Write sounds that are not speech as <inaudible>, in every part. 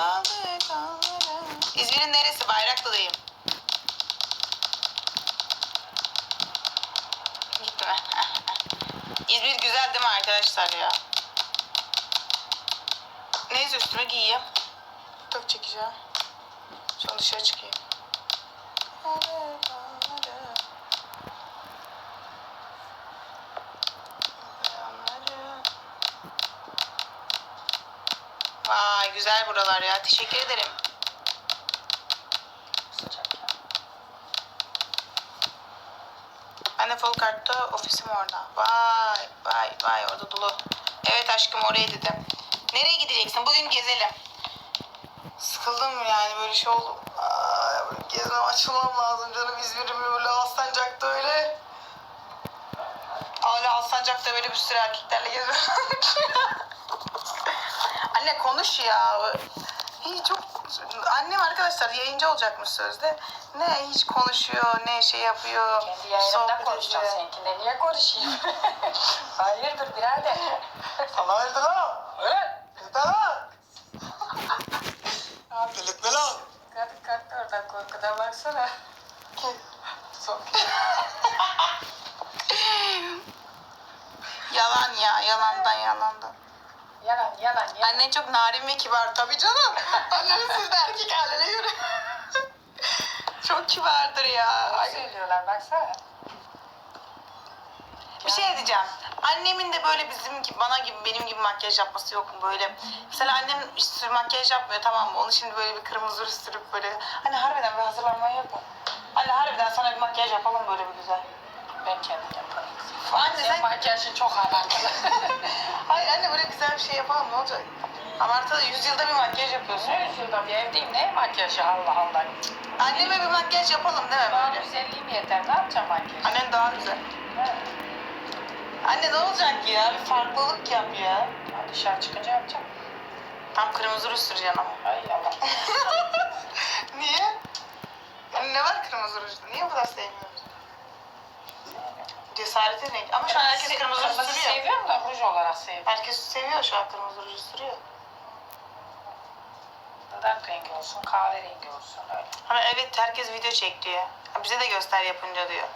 Kaldı kolları. İzmir'in neresi? Bayraklı'dayım. Gitti <laughs> mi? İzmir güzel değil mi arkadaşlar ya? Neyse üstüme giyeyim. Çok çekeceğim. Sonra dışarı çıkayım. Vay güzel buralar ya. Teşekkür ederim. Ben de Folkart'ta ofisim orada. Vay vay vay orada dolu. Evet aşkım oraya dedim. Nereye gideceksin? Bugün gezelim. Sıkıldım yani böyle şey oldu. Gezmem açılmam lazım canım. İzmir'im böyle Alsancak'ta öyle. Hala Alsancak'ta böyle bir sürü erkeklerle geziyorum. <laughs> Anne konuş ya. Hiç çok annem arkadaşlar yayıncı olacakmış sözde. Ne hiç konuşuyor, ne şey yapıyor. Kendi yayınımda konuşacağım. Seninkinde niye konuşayım? <laughs> Hayırdır birader? Sana hayırdır lan? Evet. Gitme lan. Abi Gitme lan. kadın kalktı oradan korkudan baksana. Son Yalan ya, yalandan yalandan. Yalan. Annen çok narin ve kibar tabii canım. <laughs> Annemin sizde erkek haline göre. <laughs> çok kibardır ya. Ay, söylüyorlar baksana. Bir şey diyeceğim. Annemin de böyle bizim gibi, bana gibi, benim gibi makyaj yapması yok mu böyle? Mesela annem hiç makyaj yapmıyor tamam mı? Onu şimdi böyle bir kırmızı ruj sürüp böyle. Hani harbiden bir hazırlanma yok mu? Anne harbiden sana bir makyaj yapalım böyle bir güzel. Ben kendim yaparım. Anne sen... makyajın çok abartılı. <laughs> Hayır anne böyle güzel bir şey yapalım ne olacak? Abartılı yüzyılda bir makyaj yapıyorsun. ne yüzyılda bir evdeyim ne makyajı Allah Allah. Anneme bir makyaj yapalım değil mi Daha böyle? güzelliğim yeter ne yapacağım makyajı? Annen daha güzel. Anne ne olacak ya? Bir farklılık yap ya. ha, Dışarı çıkınca yapacağım. Tam kırmızı ruj süreceksin ama. Ay Allah. <laughs> Niye? Yani ne var kırmızı rujda? Niye bu kadar sevmiyorsun? Cesareti ne? Ama şu an herkes kırmızı ruj Kırmızı sürüyor. seviyorum da ruj olarak seviyorum. Herkes seviyor şu an kırmızı ruj sürüyor. Dudak rengi olsun, kahverengi olsun öyle. Ama evet herkes video çek diyor. Ha, Bize de göster yapınca diyor.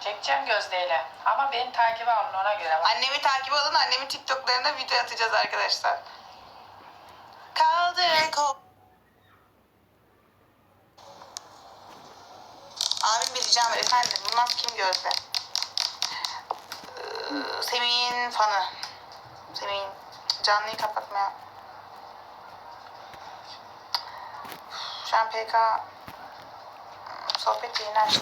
Çekeceğim gözdeyle. Ama beni takibe alın ona göre. Bak. Annemi takip alın. Annemin TikTok'larına video atacağız arkadaşlar. Kaldır kol. Abim var efendim. Bundan kim gözde? Semih'in fanı. Semih'in canlıyı kapatmaya. Şu an PK sohbet yayını açtı.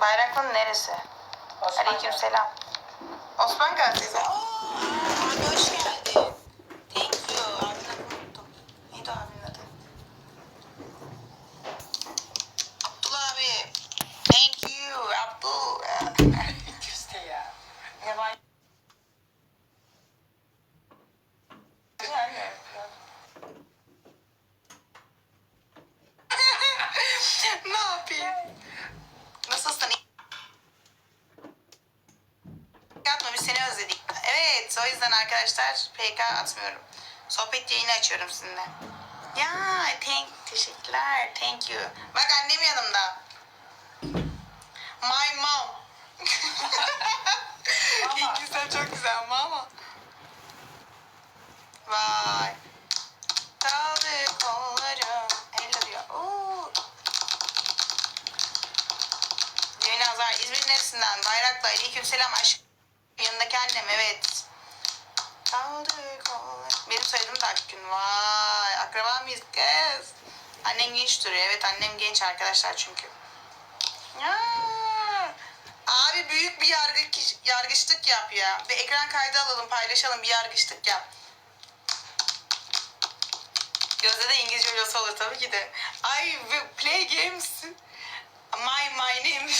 Bayraklı'nın neresi? Aleyküm selam. Osman Gazi'de. Aa, hoş geldin. Yabancı. ne yapayım? Nasılsın? Yapma biz. Evet o yüzden arkadaşlar PK atmıyorum. Sohbet yayını açıyorum sizinle. Ya thank, teşekkürler. Thank you. Bak annem yanımda. My mom. <laughs> Güzel çok güzel mama. Vay. Kaldı kollarım. Hello diyor. Oo. Ceyne Azar İzmir neresinden? Bayraklı aleyküm selam aşk. Yanındaki annem evet. Kaldı kollarım. Benim soyadım da Akgün. Vay akraba mıyız kız? Annem genç duruyor. Evet annem genç arkadaşlar çünkü. Ya. Abi büyük bir yargı, yargıçlık yap ya. Bir ekran kaydı alalım paylaşalım bir yargıçlık yap. Gözde de İngilizce hocası olur tabii ki de. I will play games. My my name. <laughs>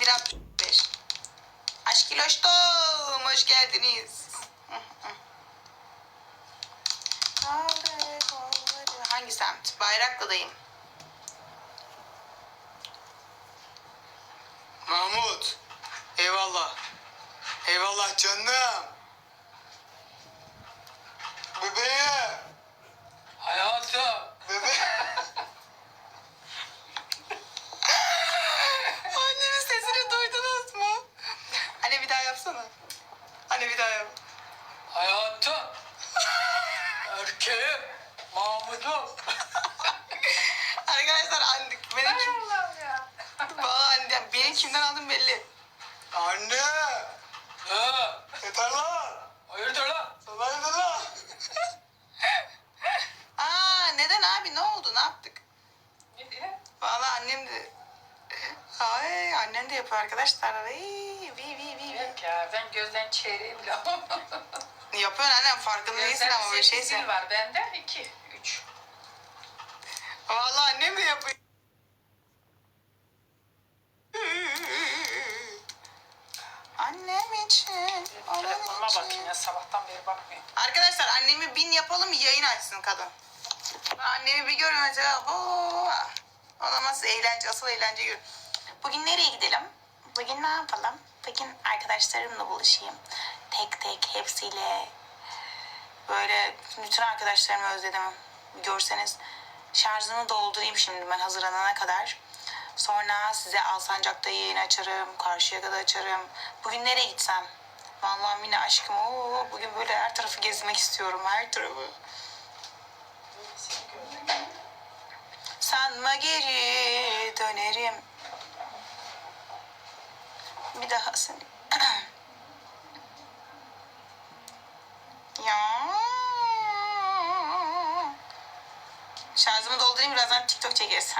Bir altmış beş. Aşk iloştum. Hoş geldiniz. Kolları. Hangisi? Bayraklı'dayım. Mahmut. Eyvallah. Eyvallah canım. Bebeğim. Hayatım. Bebeğim. Annemin sesini duydunuz mu? Anne bir daha yapsana. Anne bir daha yap. Hayatım. Erkeğim. Mahmud'um. Arkadaşlar anne, benim kim, Allah'ım ya. Valla benim kimden aldım belli. Anne. Ha, Yeter lan. hayırdır lan? Sana yeter lan. <laughs> Aa neden abi ne oldu ne yaptık? Ne diye? Valla annem de... Ay annem de yapıyor arkadaşlar. Ay, vi vi vi vi. Yok ya ben gözden çeyreği bile alamam. <laughs> Yapıyorsun annem farkında değilsin ama böyle sekiz şeyse. var bende. iki, üç. Valla annem de yapıyor. İçin, Telefonuma onun bakayım için. ya sabahtan beri bakmıyorum. Arkadaşlar annemi bin yapalım yayın açsın kadın. Annemi bir görün mesela. Oo. Olamaz eğlence, asıl eğlence görün. Bugün nereye gidelim? Bugün ne yapalım? Bugün arkadaşlarımla buluşayım. Tek tek hepsiyle. Böyle bütün arkadaşlarımı özledim. Görseniz şarjını doldurayım şimdi ben hazırlanana kadar. Sonra size Alsancak'ta yayın açarım. Karşıya kadar açarım. Bugün nereye gitsem? Vallahi Mine aşkım oo, bugün böyle her tarafı gezmek istiyorum. Her tarafı. Sanma geri dönerim. Bir daha seni. ya. Şarjımı doldurayım birazdan TikTok çekeriz.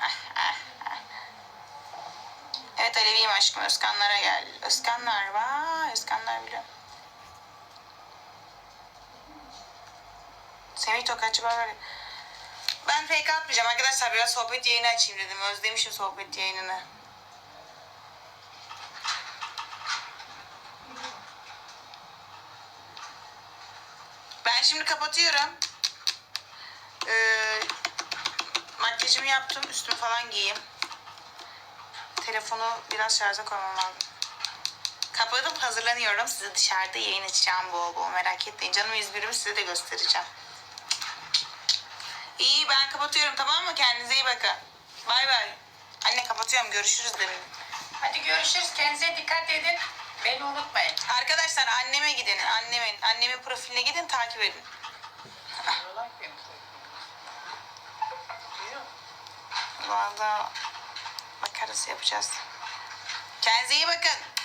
Evet Aleviyim aşkım. Özkanlara gel. Özkanlar var. Özkanlar biliyorum. Semih Tokatçı var. Ben pek atmayacağım arkadaşlar. Biraz sohbet yayını açayım dedim. Özlemişim sohbet yayınını. Ben şimdi kapatıyorum. Ee, makyajımı yaptım. Üstümü falan giyeyim. Telefonu biraz şarja koymam lazım. Kapatıp hazırlanıyorum. Size dışarıda yayın açacağım bol bol. Merak etmeyin. Canım İzmir'imi size de göstereceğim. İyi ben kapatıyorum tamam mı? Kendinize iyi bakın. Bay bay. Anne kapatıyorum. Görüşürüz demin. Hadi görüşürüz. Kendinize dikkat edin. Beni unutmayın. Arkadaşlar anneme gidin. Annemin, annemin profiline gidin takip edin. Diyorlar bakarız yapacağız. Kendinize iyi bakın.